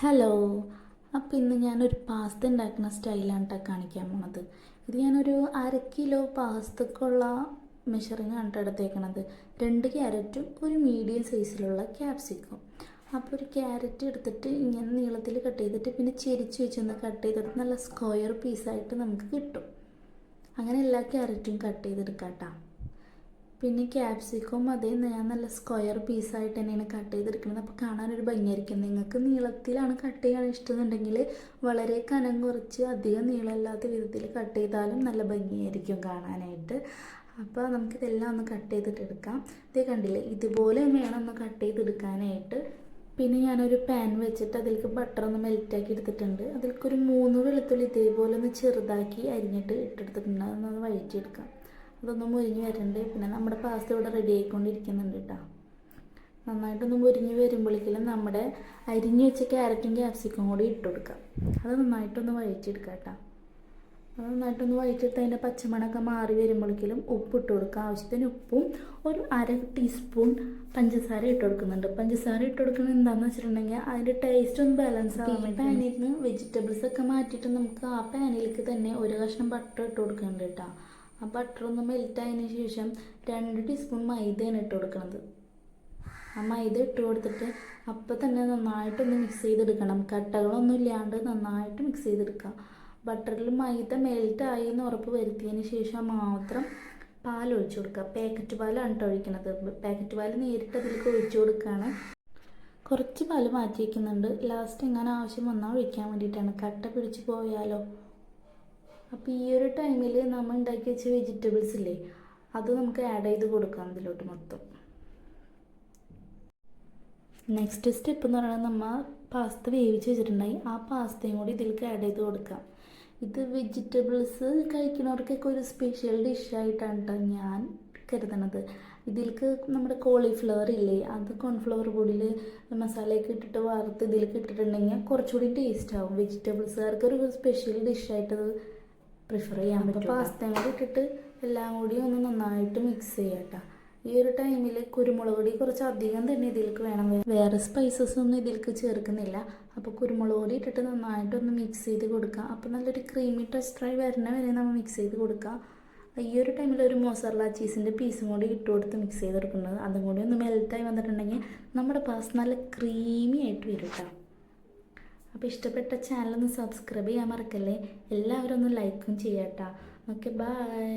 Hello. അപ്പോൾ ഇന്ന് ഞാനൊരു പാസ്ത ഉണ്ടാക്കുന്ന സ്റ്റൈലാണ് കേട്ടോ കാണിക്കാൻ പോണത്. ഇത് ഞാനൊരു അര കിലോ പാസ്തക്കുള്ള മെഷറിങ് ആണ് കേട്ടോ എടുത്തേക്കണത്. രണ്ട് ക്യാരറ്റും ഒരു മീഡിയം സൈസിലുള്ള ക്യാപ്സിക്കും അപ്പോൾ ഒരു ക്യാരറ്റ് എടുത്തിട്ട് ഇങ്ങനെ നീളത്തിൽ കട്ട് ചെയ്തിട്ട് പിന്നെ ചെരിച്ച് വെച്ചൊന്ന് കട്ട് ചെയ്തിട്ട് നല്ല സ്ക്വയർ പീസായിട്ട് നമുക്ക് കിട്ടും. അങ്ങനെ എല്ലാ ക്യാരറ്റും കട്ട് ചെയ്തെടുക്കാം കേട്ടോ പിന്നെ ക്യാപ്സിക്കും അതേ ഞാൻ നല്ല സ്ക്വയർ പീസായിട്ട് തന്നെയാണ് കട്ട് ചെയ്തെടുക്കുന്നത്. അപ്പോൾ കാണാനൊരു ഭംഗിയായിരിക്കും. നിങ്ങൾക്ക് നീളത്തിലാണ് കട്ട് ചെയ്യാൻ ഇഷ്ടമെന്നുണ്ടെങ്കിൽ വളരെ കനം കുറച്ച് അധികം നീളമില്ലാത്ത വിധത്തിൽ കട്ട് ചെയ്താലും നല്ല ഭംഗിയായിരിക്കും കാണാനായിട്ട്. അപ്പോൾ നമുക്കിതെല്ലാം ഒന്ന് കട്ട് ചെയ്തിട്ട് എടുക്കാം ഇതേ കണ്ടില്ലേ? ഇതുപോലെ വേണം ഒന്ന് കട്ട് ചെയ്തെടുക്കാനായിട്ട്. പിന്നെ ഞാനൊരു പാൻ വെച്ചിട്ട് അതിലേക്ക് ബട്ടർ ഒന്ന് മെൽറ്റാക്കി എടുത്തിട്ടുണ്ട്. അതിലേക്ക് ഒരു മൂന്ന് വെളുത്തുള്ളി ഇതേപോലെ ഒന്ന് ചെറുതാക്കി അരിഞ്ഞിട്ട് ഇട്ടെടുത്തിട്ടുണ്ട്. അതൊന്ന് വഴറ്റിയെടുക്കാം. അതൊന്ന് മുരിഞ്ഞ് വരണ്ട്. പിന്നെ നമ്മുടെ പാസ്ത ഇവിടെ റെഡി ആയിക്കൊണ്ടിരിക്കുന്നുണ്ട് കേട്ടോ നന്നായിട്ടൊന്ന് മുരിഞ്ഞ് വരുമ്പോഴേക്കും നമ്മുടെ അരിഞ്ഞ് വെച്ച ക്യാരറ്റും ക്യാപ്സിക്കും കൂടി ഇട്ട് കൊടുക്കാം. അത് നന്നായിട്ടൊന്ന് വഴിച്ചെടുക്കാം കേട്ടോ അത് നന്നായിട്ടൊന്ന് വഴിച്ചെടുത്ത് അതിന്റെ പച്ചമണമൊക്കെ മാറി വരുമ്പോഴേക്കും ഉപ്പ് ഇട്ട് കൊടുക്കുക ആവശ്യത്തിന് ഉപ്പും ഒരു അര ടീസ്പൂൺ പഞ്ചസാര ഇട്ട് കൊടുക്കുന്നുണ്ട്. പഞ്ചസാര ഇട്ട് കൊടുക്കുന്നത് എന്താണെന്ന് വെച്ചിട്ടുണ്ടെങ്കിൽ അതിന്റെ ടേസ്റ്റ് ഒന്ന് ബാലൻസ് ആവാൻ വേണ്ടി പാനിൽ നിന്ന് വെജിറ്റബിൾസ് ഒക്കെ മാറ്റിയിട്ട് നമുക്ക് ആ പാനിലേക്ക് തന്നെ ഒരു കഷ്ണം ബട്ടർ ഇട്ട് കൊടുക്കുന്നുണ്ട് കേട്ടോ ആ മെൽറ്റ് ആയതിനു ശേഷം രണ്ട് ടീസ്പൂൺ മൈദയാണ് ഇട്ട് കൊടുക്കുന്നത് ആ മൈദ ഇട്ട് കൊടുത്തിട്ട് അപ്പം തന്നെ നന്നായിട്ടൊന്ന് മിക്സ് ചെയ്തെടുക്കണം. കട്ടകളൊന്നും ഇല്ലാണ്ട് നന്നായിട്ട് മിക്സ് ചെയ്തെടുക്കുക ബട്ടറിൽ മൈദ മെൽറ്റ് ആയി എന്ന് ഉറപ്പ് വരുത്തിയതിന് ശേഷം മാത്രം പാൽ ഒഴിച്ചു കൊടുക്കുക. പാക്കറ്റ് പാലാണ് കേട്ടോ ഒഴിക്കുന്നത് പാക്കറ്റ് പാൽ നേരിട്ട് അതിലേക്ക് ഒഴിച്ചു കൊടുക്കുകയാണ് കുറച്ച് പാൽ മാറ്റി വയ്ക്കുന്നുണ്ട് ലാസ്റ്റ് എങ്ങനെ ആവശ്യം വന്നാൽ ഒഴിക്കാൻ വേണ്ടിയിട്ടാണ്. കട്ട പിടിച്ച് പോയാലോ? അപ്പോൾ ഈ ഒരു ടൈമിൽ നമ്മൾ ഉണ്ടാക്കി വെച്ച വെജിറ്റബിൾസ് ഇല്ലേ അത് നമുക്ക് ആഡ് ചെയ്ത് കൊടുക്കാം ഇതിലോട്ട് മൊത്തം. നെക്സ്റ്റ് സ്റ്റെപ്പ് എന്ന് പറയുന്നത് നമ്മൾ പാസ്ത വേവിച്ച് വെച്ചിട്ടുണ്ടായി. ആ പാസ്തയും കൂടി ഇതിലേക്ക് ആഡ് ചെയ്ത് കൊടുക്കാം. ഇത് വെജിറ്റബിൾസ് കഴിക്കുന്നവർക്കൊക്കെ ഒരു സ്പെഷ്യൽ ഡിഷായിട്ടാണ് ഞാൻ കരുതണത്. ഇതിലേക്ക് നമ്മുടെ കോളിഫ്ലവർ ഇല്ലേ അത് കോൺഫ്ലവർ പൊടിയിൽ മസാലയൊക്കെ ഇട്ടിട്ട് വറുത്ത് ഇതിലേക്ക് ഇട്ടിട്ടുണ്ടെങ്കിൽ കുറച്ചുകൂടി ടേസ്റ്റ് ആവും. വെജിറ്റബിൾസുകാർക്ക് ഒരു സ്പെഷ്യൽ ഡിഷായിട്ടത് പ്രിഫർ ചെയ്യാൻ പറ്റും പാസ്തയും കൂടി ഇട്ടിട്ട് എല്ലാം കൂടി ഒന്ന് നന്നായിട്ട് മിക്സ് ചെയ്യാം ഈ ഒരു ടൈമിൽ കുരുമുളക് പൊടി കുറച്ച് അധികം തന്നെ ഇതിലേക്ക് വേണം. വേറെ സ്പൈസസ് ഒന്നും ഇതിലേക്ക് ചേർക്കുന്നില്ല. അപ്പോൾ കുരുമുളക് പൊടി ഇട്ടിട്ട് നന്നായിട്ടൊന്ന് മിക്സ് ചെയ്ത് കൊടുക്കുക അപ്പോൾ നല്ലൊരു ക്രീമി ടെസ്റ്ററായി വരുന്ന വരെ നമ്മൾ മിക്സ് ചെയ്ത് കൊടുക്കുക ഈ ഒരു ടൈമിൽ ഒരു മോസറല ചീസിന്റെ പീസും കൂടി ഇട്ട് കൊടുത്ത് മിക്സ് ചെയ്ത് കൊടുക്കുന്നത് അതും കൂടി ഒന്ന് മെൽറ്റായി വന്നിട്ടുണ്ടെങ്കിൽ നമ്മുടെ പാസ് നല്ല ക്രീമി ആയിട്ട് വരും കേട്ടോ അപ്പോൾ ഇഷ്ടപ്പെട്ട ചാനലൊന്ന് സബ്സ്ക്രൈബ് ചെയ്യാൻ മറക്കല്ലേ? എല്ലാവരും ഒന്ന് ലൈക്കും ചെയ്യട്ടോ. Okay bye